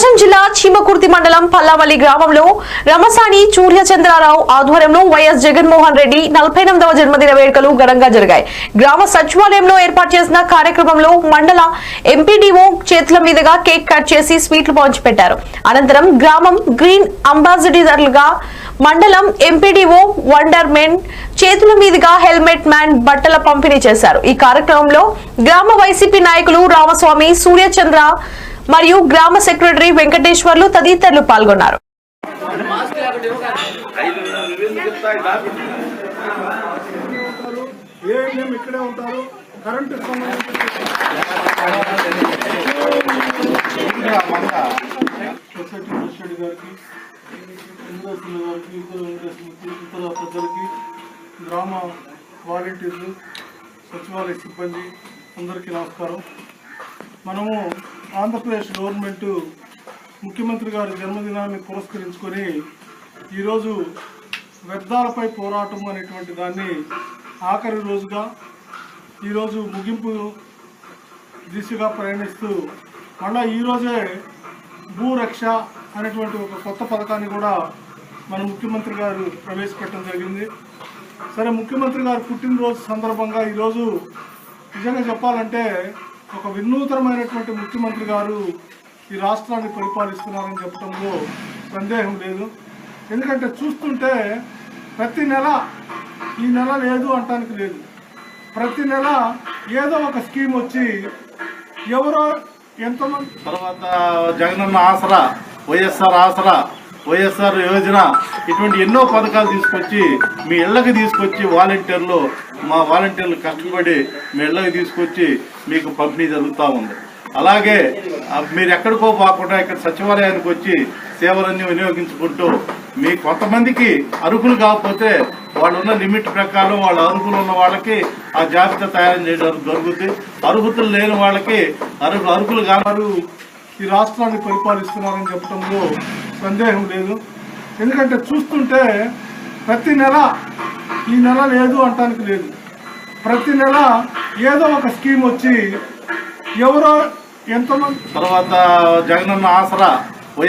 ప్రకాశం జిల్లా చీమకుర్తి మండలం పల్లావల్లి గ్రామంలో రమసాని సూర్యచంద్రారావు ఆధ్వర్యంలో వైఎస్ జగన్మోహన్ రెడ్డి నలభై ఎనిమిదవ జన్మదిన వేడుకలు ఘనంగా జరిగాయి. గ్రామ సచివాలయంలో ఏర్పాటు చేసిన కార్యక్రమంలో మండల ఎంపీడీఓ చేతుల మీదుగా కేక్ కట్ చేసి స్వీట్లు పంచిపెట్టారు. అనంతరం గ్రామం గ్రీన్ అంబాసిడర్లుగా మండలం ఎంపీడీఓ వండర్ మెన్ చేతుల మీదుగా హెల్మెట్ మ్యాన్ బట్టల పంపిణీ చేశారు. ఈ కార్యక్రమంలో గ్రామ వైసీపీ నాయకులు రామస్వామి సూర్యచంద్ర మరియు గ్రామ సెక్రటరీ వెంకటేశ్వర్లు తదితరులు పాల్గొన్నారు ఇతర గ్రామ వాలంటీర్లు సచివాలయ సిబ్బంది అందరికీ నమస్కారం మనము ఆంధ్రప్రదేశ్ గవర్నమెంట్ ముఖ్యమంత్రి గారి జన్మదినాన్ని పురస్కరించుకొని ఈరోజు వ్యర్థాలపై పోరాటం అనేటువంటి దాన్ని ఆఖరి రోజుగా ఈరోజు ముగింపు దిశగా ప్రయాణిస్తూ మళ్ళా ఈరోజే భూరక్ష అనేటువంటి ఒక కొత్త పథకాన్ని కూడా మన ముఖ్యమంత్రి గారు ప్రవేశపెట్టడం జరిగింది. సరే ముఖ్యమంత్రి గారు పుట్టినరోజు సందర్భంగా ఈరోజు నిజంగా చెప్పాలంటే ఒక వినూతనమైనటువంటి ముఖ్యమంత్రి గారు ఈ రాష్ట్రాన్ని పరిపాలిస్తున్నారని చెప్పడంలో సందేహం లేదు. ఎందుకంటే చూస్తుంటే ప్రతి నెల ఈ నెల లేదు అంటానికి లేదు. ప్రతి నెల ఏదో ఒక స్కీమ్ వచ్చి ఎవరో ఎంతమంది తర్వాత జగనన్న ఆసరా వైఎస్ఆర్ ఆసరా వైఎస్ఆర్ యోజన ఇటువంటి ఎన్నో పథకాలు తీసుకొచ్చి మీ ఇళ్ళకి తీసుకొచ్చి వాలంటీర్లు మా వాలంటీర్లు కష్టపడి మీ ఇళ్ళకి తీసుకొచ్చి మీకు పంపిణీ జరుగుతూ ఉంది. అలాగే మీరు ఎక్కడికో పోకుండా ఇక్కడ సచివాలయానికి వచ్చి సేవలన్నీ వినియోగించుకుంటూ మీ కొంతమందికి అరుకులు కాకపోతే వాళ్ళు ఉన్న లిమిట్ ప్రకారం వాళ్ళ అరుకులు ఉన్న వాళ్ళకి ఆ జాబితా తయారు చేయడం జరుగుతుంది అర్హతలు లేని వాళ్ళకి అరుగు అరుకులు కాని ఈ రాష్ట్రాన్ని పరిపాలిస్తున్నారని చెప్పడంలో సందేహం లేదు. ఎందుకంటే చూస్తుంటే ప్రతి నెల ఈ నెల లేదు అంటానికి లేదు. ప్రతి నెల ఏదో ఒక స్కీమ్ వచ్చి ఎవరో ఎంతమంది తర్వాత జగనన్న ఆసరా